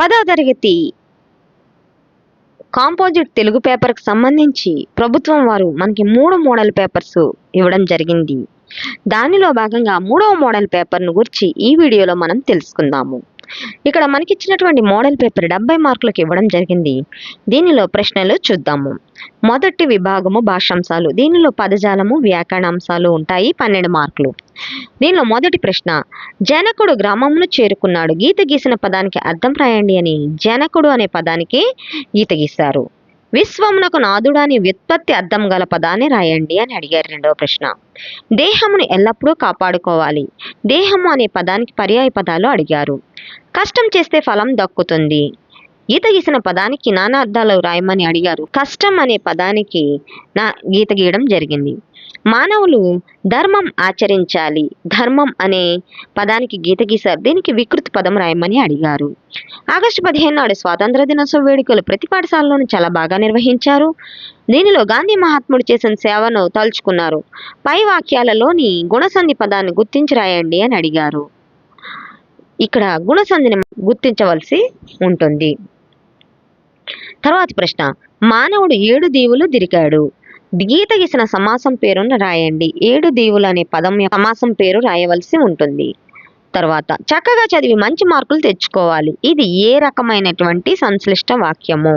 పదవ తరగతి. కాంపోజిట్ తెలుగు పేపర్కి సంబంధించి ప్రభుత్వం వారు మనకి మూడు మోడల్ పేపర్స్ ఇవ్వడం జరిగింది. దానిలో భాగంగా మూడవ మోడల్ పేపర్ను గురించి ఈ వీడియోలో మనం తెలుసుకుందాము. ఇక్కడ మనకి ఇచ్చినటువంటి మోడల్ పేపర్ డెబ్బై మార్కులకు ఇవ్వడం జరిగింది. దీనిలో ప్రశ్నలు చూద్దాము. మొదటి విభాగము భాషాంశాలు దీనిలో పదజాలము వ్యాకరణాంశాలు ఉంటాయి పన్నెండు మార్కులు. దీనిలో మొదటి ప్రశ్న జనకుడు గ్రామంలో చేరుకున్నాడు. గీత గీసిన పదానికి అర్థం రాయండి అని జనకుడు అనే పదానికి గీత గీశారు. విశ్వమునకు నాదుడాని వ్యుత్పత్తి అర్థం గల పదాన్ని రాయండి అని అడిగారు రెండవ ప్రశ్న. దేహమును ఎల్లప్పుడూ కాపాడుకోవాలి. దేహము అనే పదానికి పర్యాయ పదాలు అడిగారు. కష్టం చేస్తే ఫలం దక్కుతుంది. గీత గీసిన పదానికి నానా అర్థాలు రాయమని అడిగారు. కష్టం అనే పదానికి నా గీత గీయడం జరిగింది. మానవులు ధర్మం ఆచరించాలి. ధర్మం అనే పదానికి గీత గీశారు దీనికి వికృతి పదం రాయమని అడిగారు. ఆగస్టు పదిహేను నాడు స్వాతంత్ర దినోత్సవ వేడుకలు ప్రతి పాఠశాలలోనూ చాలా బాగా నిర్వహించారు. దీనిలో గాంధీ మహాత్ముడు చేసిన సేవను తలుచుకున్నారు. పై వాక్యాలలోని గుణసంధి పదాన్ని గుర్తించి రాయండి అని అడిగారు. ఇక్కడ గుణసంధిని గుర్తించవలసి ఉంటుంది. తర్వాత ప్రశ్న మానవుడు ఏడు దీవులు దిరికాడు. గీత గీసిన సమాసం పేరును రాయండి. ఏడు దీవులు అనే పదం సమాసం పేరు రాయవలసి ఉంటుంది. తర్వాత చక్కగా చదివి మంచి మార్కులు తెచ్చుకోవాలి. ఇది ఏ రకమైనటువంటి సంశ్లిష్ట వాక్యము?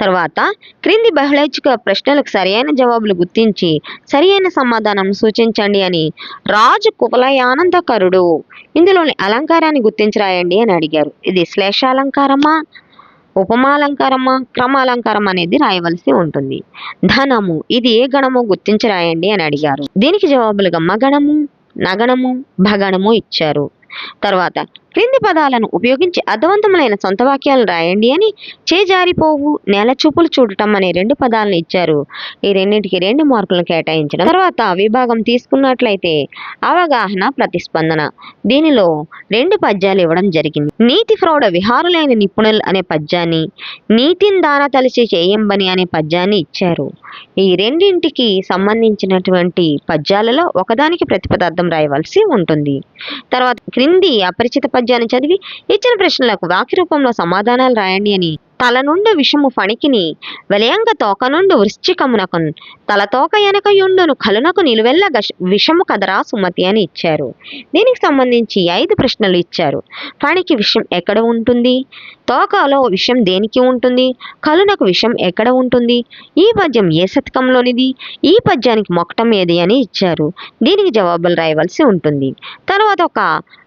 తర్వాత క్రింది బహుళైచ్ఛిక ప్రశ్నలకు సరైన జవాబులు గుర్తించి సరియైన సమాధానం సూచించండి అని రాజు కుపలయానందకరుడు ఇందులోని అలంకారాన్ని గుర్తించి రాయండి అని అడిగారు. ఇది శ్లేషాలంకారమా? ఉపమాలంకారమా? క్రమాలంకారం అనేది రాయవలసి ఉంటుంది. ధనము ఇది ఏ గణమో గుర్తించి రాయండి అని అడిగారు. దీనికి జవాబులుగా మగణము నగణము భగణము ఇచ్చారు. తర్వాత క్రింది పదాలను ఉపయోగించి అర్థవంతములైన సొంత వాక్యాలను రాయండి అని చేజారిపోవు నేల చూపులు చూడటం అనే రెండు పదాలను ఇచ్చారు. ఈ రెండింటికి రెండు మార్కులను కేటాయించడం. తర్వాత విభాగం తీసుకున్నట్లయితే అవగాహన ప్రతిస్పందన. దీనిలో రెండు పద్యాలు ఇవ్వడం జరిగింది. నీతి ఫ్రౌడ విహారులైన నిపుణులు అనే పద్యాన్ని నీతిని దాన తలిచి చేయంబని అనే పద్యాన్ని ఇచ్చారు. ఈ రెండింటికి సంబంధించినటువంటి పద్యాలలో ఒకదానికి ప్రతిపదార్థం రాయవలసి ఉంటుంది. తర్వాత క్రింది అపరిచిత పద్యాన్ని చదివి ఇచ్చిన ప్రశ్నలకు వాక్య రూపంలో సమాధానాలు రాయండి అని తల నుండి విషము ఫణికిని వెలయంగ తోక నుండి వృశ్చికమునకున్ తల తోక ఎనకయుండును కలునకు నిలువెల్ల విషము కదరా సుమతి అని ఇచ్చారు. దీనికి సంబంధించి ఐదు ప్రశ్నలు ఇచ్చారు. ఫణికి విషం ఎక్కడ ఉంటుంది? తోకలో విషం దేనికి ఉంటుంది? కలునకు విషం ఎక్కడ ఉంటుంది? ఈ పద్యం ఏ శతకంలోనిది? ఈ పద్యానికి మొక్కటం ఏది అని ఇచ్చారు. దీనికి జవాబులు రాయవలసి ఉంటుంది. తర్వాత ఒక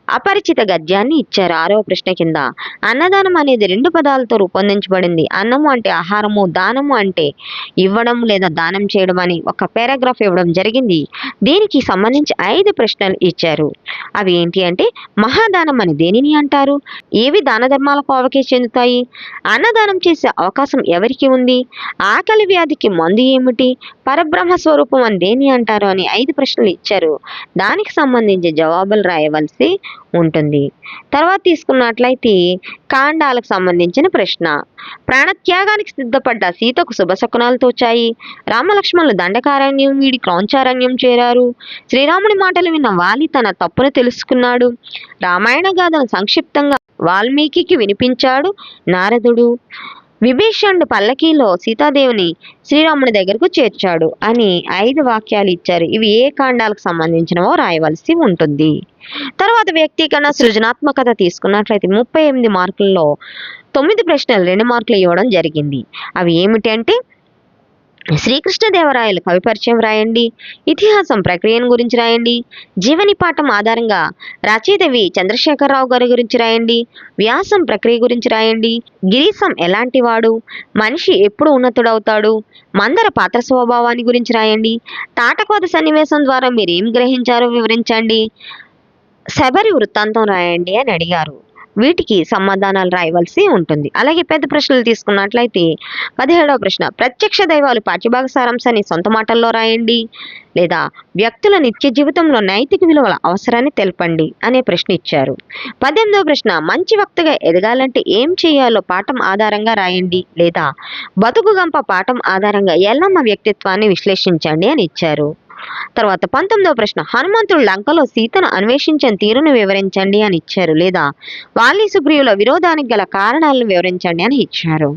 అపరిచిత గద్యాన్ని ఇచ్చారు ఆరవ ప్రశ్న కింద. అన్నదానం అనేది రెండు పదాలతో రూపొందించబడింది. అన్నము అంటే ఆహారము దానము అంటే ఇవ్వడం లేదా దానం చేయడం అని ఒక పారాగ్రాఫ్ ఇవ్వడం జరిగింది. దీనికి సంబంధించి ఐదు ప్రశ్నలు ఇచ్చారు. అవి ఏంటి అంటే మహాదానం అని దేనిని అంటారు? ఏవి దాన ధర్మాల కోవకే చెందుతాయి? అన్నదానం చేసే అవకాశం ఎవరికి ఉంది? ఆకలి వ్యాధికి మందు ఏమిటి? పరబ్రహ్మ స్వరూపం అని దేని అంటారు అని ఐదు ప్రశ్నలు ఇచ్చారు. దానికి సంబంధించి జవాబులు రాయవలసి ఉంటుంది. తర్వాత తీసుకున్నట్లయితే కాండాలకు సంబంధించిన ప్రశ్న. ప్రాణత్యాగానికి సిద్ధపడ్డ సీతకు శుభశకునాలు తోచాయి. రామలక్ష్మణులు దండకారణ్యం వీడి క్రౌంచారణ్యం చేరారు. శ్రీరాముడి మాటలు విన్న వాలి తన తప్పును తెలుసుకున్నాడు. రామాయణ గాథను సంక్షిప్తంగా వాల్మీకి వినిపించాడు నారదుడు. విభీషణుడు పల్లకీలో సీతాదేవిని శ్రీరాముని దగ్గరకు చేర్చాడు అని ఐదు వాక్యాలు ఇచ్చారు. ఇవి ఏ కాండాలకు సంబంధించినవో రాయవలసి ఉంటుంది. తర్వాత వ్యక్తీకరణ సృజనాత్మకత తీసుకున్నట్లయితే ముప్పై ఎనిమిది మార్కుల్లో తొమ్మిది ప్రశ్నలు రెండు మార్కులు ఇవ్వడం జరిగింది. అవి ఏమిటంటే శ్రీకృష్ణదేవరాయలు కవి పరిచయం రాయండి ఇతిహాసం ప్రక్రియను గురించి రాయండి జీవని పాఠం ఆధారంగా రచయితవి చంద్రశేఖరరావు గారి గురించి రాయండి వ్యాసం ప్రక్రియ గురించి రాయండి గిరీశం ఎలాంటి వాడు మనిషి ఎప్పుడు ఉన్నతుడవుతాడు మందర పాత్ర స్వభావాన్ని గురించి రాయండి తాటకోత సన్నివేశం ద్వారా మీరు ఏం గ్రహించారో వివరించండి శబరి వృత్తాంతం రాయండి అని అడిగారు. వీటికి సమాధానాలు రాయవలసి ఉంటుంది. అలాగే పెద్ద ప్రశ్నలు తీసుకున్నట్లయితే పదిహేడవ ప్రశ్న ప్రత్యక్ష దైవాలు పాఠ్యభాగ సారాంశాన్ని సొంత మాటల్లో రాయండి లేదా వ్యక్తుల నిత్య జీవితంలో నైతిక విలువల అవసరాన్ని తెలపండి అనే ప్రశ్న ఇచ్చారు. పద్దెనిమిదవ ప్రశ్న మంచి వక్తగా ఎదగాలంటే ఏం చేయాలో పాఠం ఆధారంగా రాయండి లేదా బతుకుగంప పాఠం ఆధారంగా ఎల్లమ్మ వ్యక్తిత్వాన్ని విశ్లేషించండి అని ఇచ్చారు. తర్వాత పంతొమ్మిదవ ప్రశ్న హనుమంతుడు లంకలో సీతను అన్వేషించిన తీరును వివరించండి అని ఇచ్చారు లేదా వాలి సుగ్రీవుల విరోధానికి గల కారణాలను వివరించండి అని ఇచ్చారు.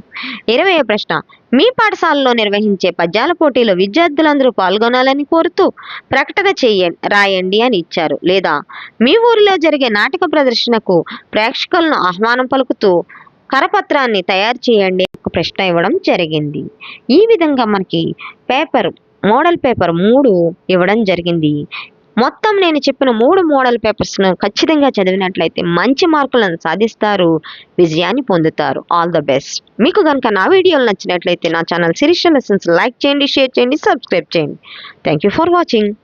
ఇరవై ప్రశ్న మీ పాఠశాలలో నిర్వహించే పద్యాల పోటీలో విద్యార్థులందరూ పాల్గొనాలని కోరుతూ ప్రకటన చేయ రాయండి అని ఇచ్చారు లేదా మీ ఊరిలో జరిగే నాటక ప్రదర్శనకు ప్రేక్షకులను ఆహ్వానం పలుకుతూ కరపత్రాన్ని తయారు చేయండి ప్రశ్న ఇవ్వడం జరిగింది. ఈ విధంగా మనకి పేపర్ మోడల్ పేపర్ మూడు ఇవ్వడం జరిగింది. మొత్తం నేను చెప్పిన మూడు మోడల్ పేపర్స్ను ఖచ్చితంగా చదివినట్లయితే మంచి మార్కులను సాధిస్తారు విజయాన్ని పొందుతారు. All the best. మీకు కనుక నా వీడియోలు నచ్చినట్లయితే నా ఛానల్ శిరీష లెసన్స్ లైక్ చేయండి షేర్ చేయండి సబ్స్క్రైబ్ చేయండి. Thank you for watching.